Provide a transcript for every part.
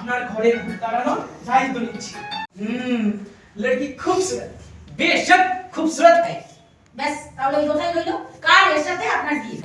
আপনার ঘরে ভূত তাড়ানোর দায়িত্ব নিচ্ছি। হুম লড়কি খুবসুরত বেশক খুবসুরত है ব্যাস, তাহলে ওই কথাই রইল। কার এর সাথে আপনার বিয়ে?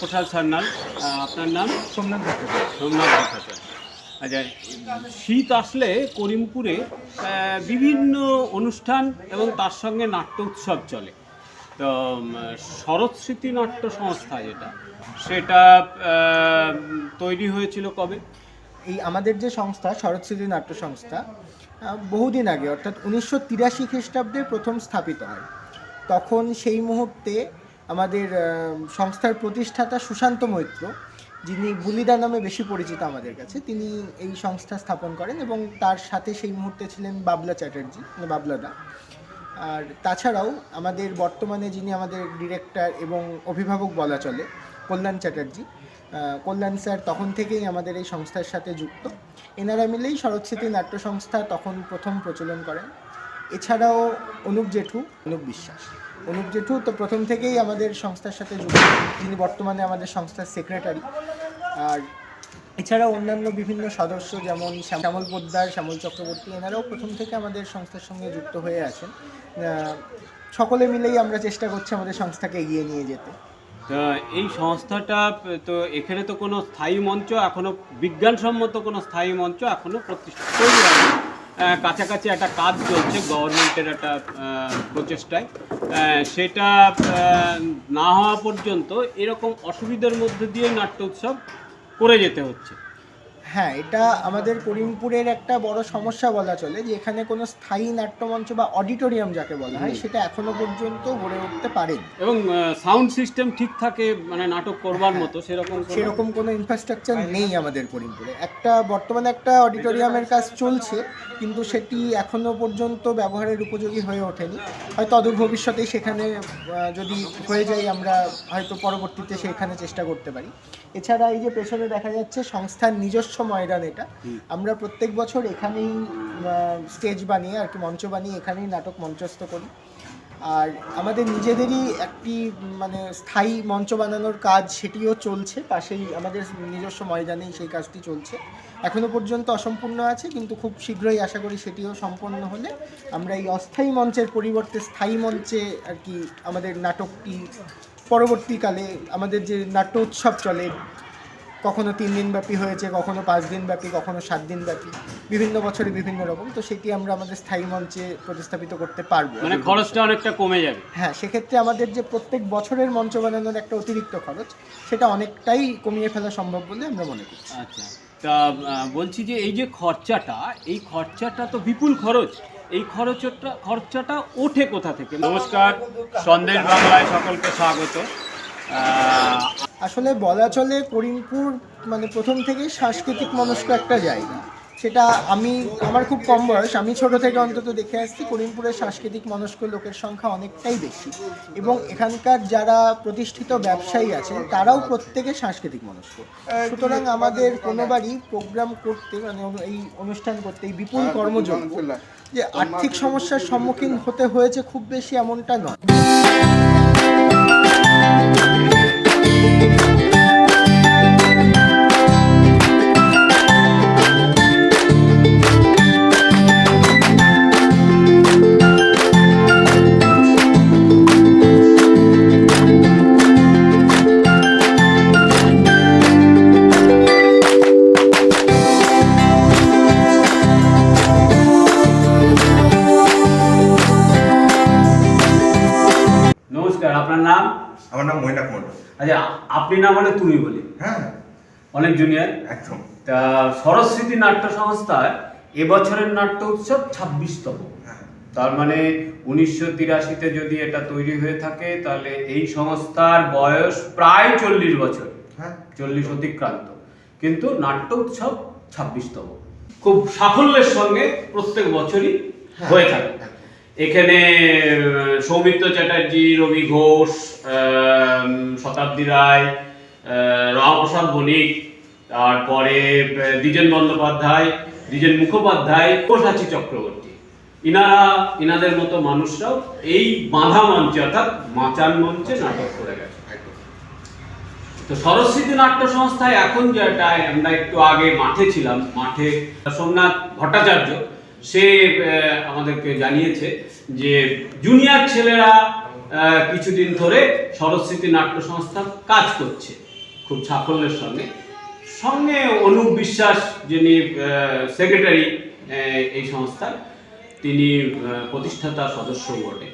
দেবপ্রসাদ সান্যাল আপনার নাম? সোমনাথ ভট্টাচার্য। সোমনাথ ভট্টাচার্য। আচ্ছা শীত আসলে করিমপুরে বিভিন্ন অনুষ্ঠান এবং তার সঙ্গে নাট্য উৎসব চলে। তো শরৎ স্মৃতি নাট্য সংস্থা যেটা সেটা তৈরি হয়েছিল কবে? এই আমাদের যে সংস্থা শরৎস্মৃতি নাট্য সংস্থা বহুদিন আগে অর্থাৎ উনিশশো তিরাশি খ্রিস্টাব্দে প্রথম স্থাপিত হয়। তখন সেই মুহূর্তে আমাদের সংস্থার প্রতিষ্ঠাতা সুশান্ত মৈত্র, যিনি বুলিদা নামে বেশি পরিচিত আমাদের কাছে, তিনি এই সংস্থা স্থাপন করেন এবং তার সাথে সেই মুহূর্তে ছিলেন বাবলা চ্যাটার্জি মানে বাবলাদা আর তাছাড়াও আমাদের বর্তমানে যিনি আমাদের ডিরেক্টর এবং অভিভাবক বলা চলে, কল্যাণ চ্যাটার্জি কল্যাণ স্যার তখন থেকেই আমাদের এই সংস্থার সাথে যুক্ত। এনারা মিলেই শরৎস্মৃতি নাট্য সংস্থা তখন প্রথম প্রচলন করেন। এছাড়াও অনুপ জেঠু, অনুপ বিশ্বাস। অনুপ জেঠু তো প্রথম থেকেই আমাদের সংস্থার সাথে যুক্ত। তিনি বর্তমানে আমাদের সংস্থার সেক্রেটারি আর এছাড়াও অন্যান্য বিভিন্ন সদস্য যেমন শ্যাম- শ্যামল পোদ্দার, শ্যামল চক্রবর্তী, এনারাও প্রথম থেকে আমাদের সংস্থার সঙ্গে যুক্ত হয়ে আছেন। সকলে মিলেই আমরা চেষ্টা করছি আমাদের সংস্থাকে এগিয়ে নিয়ে যেতে। এই সংস্থাটা তো এখানে তো কোনো স্থায়ী মঞ্চ, এখনও বিজ্ঞানসম্মত কোনো স্থায়ী মঞ্চ এখনও প্রতিষ্ঠা কাছাকাছি একটা কাজ চলছে, গভর্নমেন্টের একটা প্রচেষ্টায়। সেটা না হওয়া পর্যন্ত এরকম অসুবিধার মধ্যে দিয়ে নাট্য উৎসব করে যেতে হচ্ছে। হ্যাঁ এটা আমাদের করিমপুরের একটা বড় সমস্যা বলা চলে যে এখানে কোনো স্থায়ী নাট্যমঞ্চ বা অডিটোরিয়াম যাকে বলা হয় সেটা এখনও পর্যন্ত গড়ে উঠতে পারেনি। এবং সাউন্ড সিস্টেম ঠিক থাকে মানে নাটক করবার মতো সেরকম সেরকম কোনো ইনফ্রাস্ট্রাকচার নেই আমাদের করিমপুরে। একটা বর্তমানে একটা অডিটোরিয়ামের কাজ চলছে কিন্তু সেটি এখনও পর্যন্ত ব্যবহারের উপযোগী হয়ে ওঠেনি। হয়তো অদূর ভবিষ্যতে সেখানে যদি হয়ে যায় আমরা হয়তো পরবর্তীতে সেখানে চেষ্টা করতে পারি। এছাড়া এই যে পেছনে দেখা যাচ্ছে সংস্থার নিজস্ব ময়দান এটা। আমরা প্রত্যেক বছর এখানেই স্টেজ বানিয়ে আর কি মঞ্চ বানিয়ে এখানেই নাটক মঞ্চস্থ করি। আর আমাদের নিজেদেরই একটি মানে স্থায়ী মঞ্চ বানানোর কাজ সেটিও চলছে। পাশেই আমাদের নিজস্ব ময়দানেই সেই কাজটি চলছে। এখনও পর্যন্ত অসম্পূর্ণ আছে কিন্তু খুব শীঘ্রই আশা করি সেটিও সম্পন্ন হলে আমরা এই অস্থায়ী মঞ্চের পরিবর্তে স্থায়ী মঞ্চে আর কি আমাদের নাটকটি পরবর্তীকালে আমাদের যে নাট্য উৎসব চলে কখনো তিন দিন ব্যাপী হয়েছে কখনো পাঁচ দিন ব্যাপী কখনো সাত দিন ব্যাপী। বিভিন্ন বছরে বিভিন্ন রকম তো সেটি আমরা আমাদের স্থায়ী মঞ্চে প্রতিস্থাপিত করতে পারব। মানে খরচটা অনেকটা কমে যাবে। হ্যাঁ সেক্ষেত্রে আমাদের যে প্রত্যেক বছরের মঞ্চ বানানোর একটা অতিরিক্ত খরচ সেটা অনেকটাই কমিয়ে ফেলা সম্ভব বলে আমরা মনে করছি। আচ্ছা তা বলছি যে এই যে খরচাটা এই খরচাটা তো বিপুল খরচ। এই খরচটা খরচাটা ওঠে কোথা থেকে? নমস্কার সন্দেশ বাংলায় সকলকে স্বাগত। আসলে বলা চলে করিমপুর মানে প্রথম থেকেই সাংস্কৃতিক মনস্ক একটা জায়গা। সেটা আমি আমার খুব কম বয়স আমি ছোট থেকে অন্তত দেখে আসছি করিমপুরের সাংস্কৃতিক মনস্ক লোকের সংখ্যা অনেকটাই বেশি। এবং এখানকার যারা প্রতিষ্ঠিত ব্যবসায়ী আছেন তারাও প্রত্যেকে সাংস্কৃতিক মনস্ক। সুতরাং আমাদের কোনোবারই প্রোগ্রাম করতে মানে এই অনুষ্ঠান করতে এই বিপুল কর্মযোগ্য যে আর্থিক সমস্যার সম্মুখীন হতে হয়েছে খুব বেশি এমনটা নয়। আপনার নাম? আমার নাম মৈনাক মণ্ডল। আচ্ছা আপনি না বলে তুমি বলি? হ্যাঁ। অনেক জুনিয়র। একদম। তা সরস্বতী নাট্য সংস্থার এবছরের নাট্য উৎসব ছাব্বিশতম। হ্যাঁ। তার মানে উনিশশো তিরাশিতে যদি এটা তৈরি হয়ে থাকে তাহলে এই সংস্থার বয়স প্রায় চল্লিশ বছর। হ্যাঁ। চল্লিশ অতিক্রান্ত। কিন্তু নাট্য উৎসব ছাব্বিশতম। খুব সাফল্যের সঙ্গে প্রত্যেক বছরই হয়ে থাকে। এখানে সৌমিত্র চ্যাটার্জি, রবি ঘোষ শতাব্দী রায় রামপ্রসাদ বণিক তারপরে দ্বিজেন বন্দ্যোপাধ্যায়, দ্বিজেন মুখোপাধ্যায় কোষাচী চক্রবর্তী। ইনারা, ইনাদের মতো মানুষরাও এই বাঁধা মঞ্চে, অর্থাৎ মাচান মঞ্চে নাটক করে গেছে। তো সরস্বতী নাট্য সংস্থায় এখন যেটা, আমরা একটু আগে মাঠে ছিলাম, মাঠে সোমনাথ ভট্টাচার্য সে আমাদেরকে জানিয়েছে যে জুনিয়র ছেলেরা কিছুদিন ধরে সরস্বতী নাট্য সংস্থা কাজ করছে, খুব সাফল্যের সঙ্গে। সঙ্গে অনুপ বিশ্বাস যিনি সেক্রেটারি এই সংস্থার, তিনি প্রতিষ্ঠাতা সদস্য বটে।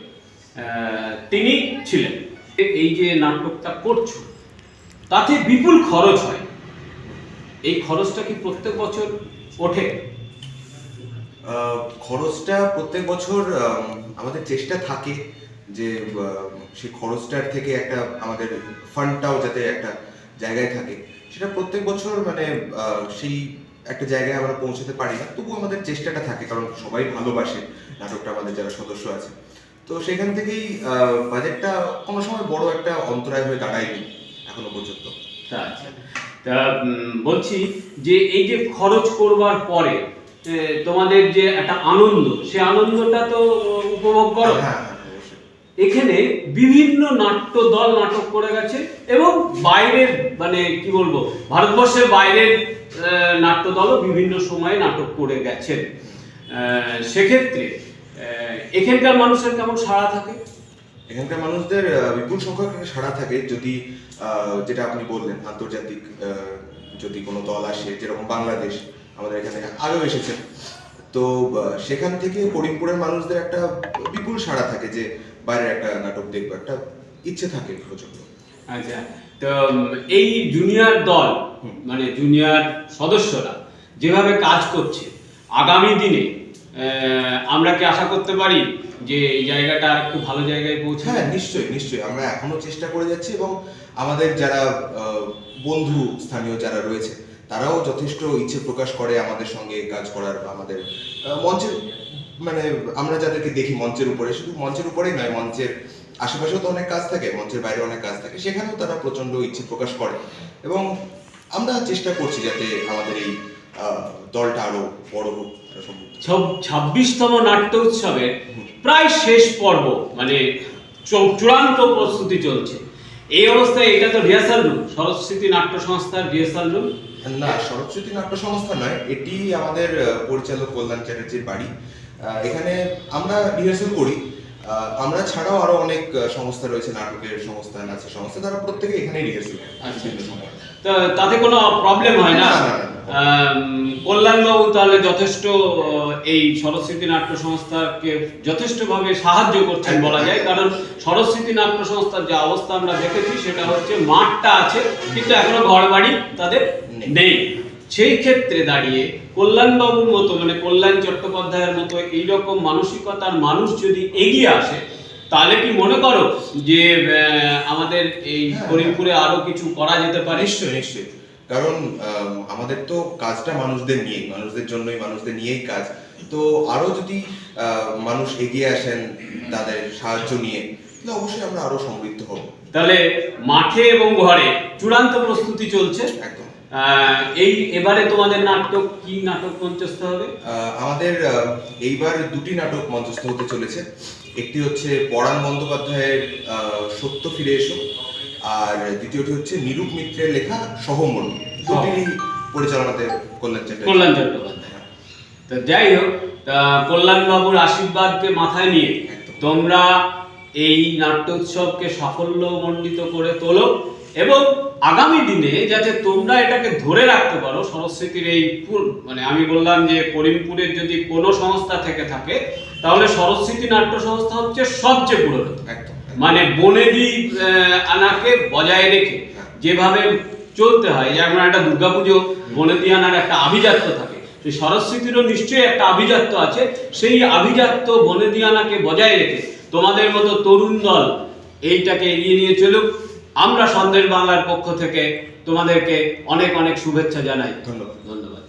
তিনি ছিলেন। এই যে নাটকটা করছ, তাতে বিপুল খরচ হয়। এই খরচটা কি প্রত্যেক বছর ওঠে? খরচটা প্রত্যেক বছর আমাদের চেষ্টা থাকে যে সেই খরচটার থেকে একটা আমাদের ফান্ডটাও যাতে একটা জায়গায় থাকে। সেটা প্রত্যেক বছর মানে সেই একটা জায়গায় আমরা পৌঁছাতে পারি না। তবু আমাদের চেষ্টাটা থাকে, কারণ সবাই ভালোবাসে নাটকটা, আমাদের যারা সদস্য আছে। তো সেখান থেকেই বাজেটটা কোনো সময় বড় একটা অন্তরায় হয়ে দাঁড়ায়নি এখনও পর্যন্ত। আচ্ছা। তা বলছি যে, এই যে খরচ করবার পরে তোমাদের যে একটা আনন্দ সে আনন্দটা তো উপভোগ করো। হ্যাঁ হ্যাঁ এখানে বিভিন্ন নাট্য দল নাটক করে গেছে এবং বাইরের মানে কি বলব ভারতবর্ষের বাইরের নাট্য দলও বিভিন্ন সময়ে নাটক করে গেছেন সেক্ষেত্রে এখানকার মানুষের কেমন সাড়া থাকে? এখানকার মানুষদের বিপুল সংখ্যক সাড়া থাকে। যদি যেটা আপনি বললেন আন্তর্জাতিক যদি কোনো দল আসে যেরকম বাংলাদেশ আমাদের এখানে আগেও এসেছেন তো সেখান থেকে করিমপুরের মানুষদের একটা বিপুল সাড়া থাকে যে বাইরের একটা নাটক দেখব একটা ইচ্ছে থাকে প্রচণ্ড আচ্ছা তো এই জুনিয়র দল মানে জুনিয়র সদস্যরা যেভাবে কাজ করছে আগামী দিনে আমরা কি আশা করতে পারি যে এই জায়গাটা আর একটু ভালো জায়গায় পৌঁছাবে? হ্যাঁ নিশ্চয়ই নিশ্চয়ই। আমরা এখনও চেষ্টা করে যাচ্ছি এবং আমাদের যারা বন্ধু স্থানীয় যারা রয়েছে তারাও যথেষ্ট ইচ্ছে প্রকাশ করে আমাদের সঙ্গে কাজ করার আমাদের মঞ্চের মানে আমরা যাদেরকে দেখি মঞ্চের উপরে, শুধু মঞ্চের উপরেই নয়, মঞ্চের আশেপাশেও তো অনেক কাজ থাকে, মঞ্চের বাইরে অনেক কাজ থাকে, সেখানেও তারা প্রচণ্ড ইচ্ছে প্রকাশ করে। এবং আমরা চেষ্টা করছি যাতে আমাদের এই দলটা আরও বড় হোক ছাব্বিশতম নাট্য উৎসবের প্রায় শেষ পর্ব মানে চূড়ান্ত প্রস্তুতি চলছে। এই অবস্থায় এটা তো রিহার্সাল রুম সরস্বতী নাট্য সংস্থার রিহার্সাল রুম না সরস্বতী নাট্য সংস্থা নয় এটি আমাদের পরিচালক কল্যাণ চ্যাটার্জির বাড়ি। এখানে আমরা রিহার্সাল করি। আমরা ছাড়াও আরও অনেক সংস্থা রয়েছে নাটকের সংস্থা নাচের সংস্থা তারা প্রত্যেকে এখানেই রিহার্সাল আচ্ছা। তা তাতে কোনো প্রবলেম হয় না কল্যাণবাবু তাহলে যথেষ্ট এই সরস্বতী নাট্য সংস্থাকে যথেষ্টভাবে সাহায্য করছেন বলা যায় কারণ সরস্বতী নাট্য সংস্থার যে অবস্থা আমরা দেখেছি সেটা হচ্ছে মাঠটা আছে কিন্তু এখনও ঘর বাড়ি তাদের নেই। সেই ক্ষেত্রে দাঁড়িয়ে কল্যাণবাবুর মতো মানে কল্যাণ চট্টোপাধ্যায়ের মতো এইরকম মানসিকতার মানুষ যদি এগিয়ে আসে তাহলে কি মনে করো যে আহ, আমাদের এই হ্যাঁ। করিমপুরে আরও কিছু করা যেতে পারে নিশ্চয়ই নিশ্চয়ই কারণ আম, আমাদের তো কাজটা মানুষদের নিয়েই মানুষদের জন্যই মানুষদের নিয়েই কাজ। তো আরও যদি মানুষ এগিয়ে আসেন তাদের সাহায্য নিয়ে তাহলে অবশ্যই আমরা আরও সমৃদ্ধ হব। তাহলে মাঠে এবং ঘরে চূড়ান্ত প্রস্তুতি চলছে। একদম। এই এবারে তোমাদের নাটক কি নাটক মঞ্চস্থ হবে? আমাদের এইবার দুটি নাটক মঞ্চস্থ হতে চলেছে। একটি হচ্ছে পরাণ বন্দ্যোপাধ্যায়ের আহ, সত্য ফিরে এসো। আর দ্বিতীয়টি হচ্ছে নিরূপ মিত্রের লেখা সহমর্ম দুটি পরিচালনাতে কল্যাণ কল্যাণ চট্টোপাধ্যায় তো যাই হোক তা কল্যাণ বাবুর আশীর্বাদকে মাথায় নিয়ে তোমরা এই নাট্য উৎসবকে সাফল্য মণ্ডিত করে তোলো এবং আগামী দিনে যাতে তোমরা এটাকে ধরে রাখতে পারো সরস্বতীর এই মানে আমি বললাম যে করিমপুরের যদি কোনো সংস্থা থেকে থাকে তাহলে সরস্বতী নাট্য সংস্থা হচ্ছে সবচেয়ে পুরনো একদম। মানে বনেদি আনাকে বজায় রেখে যেভাবে চলতে হয় যেমন একটা দুর্গাপুজো বনেদি আনার একটা আভিজাত্য থাকে। সেই সরস্বতীরও নিশ্চয়ই একটা আভিজাত্য আছে সেই আভিজাত্য বনেদি আনাকে বজায় রেখে তোমাদের মতো তরুণ দল এইটাকে এগিয়ে নিয়ে চলুক। আমরা সন্দেশ বাংলার পক্ষ থেকে তোমাদেরকে অনেক অনেক শুভেচ্ছা জানাই। ধন্যবাদ। ধন্যবাদ।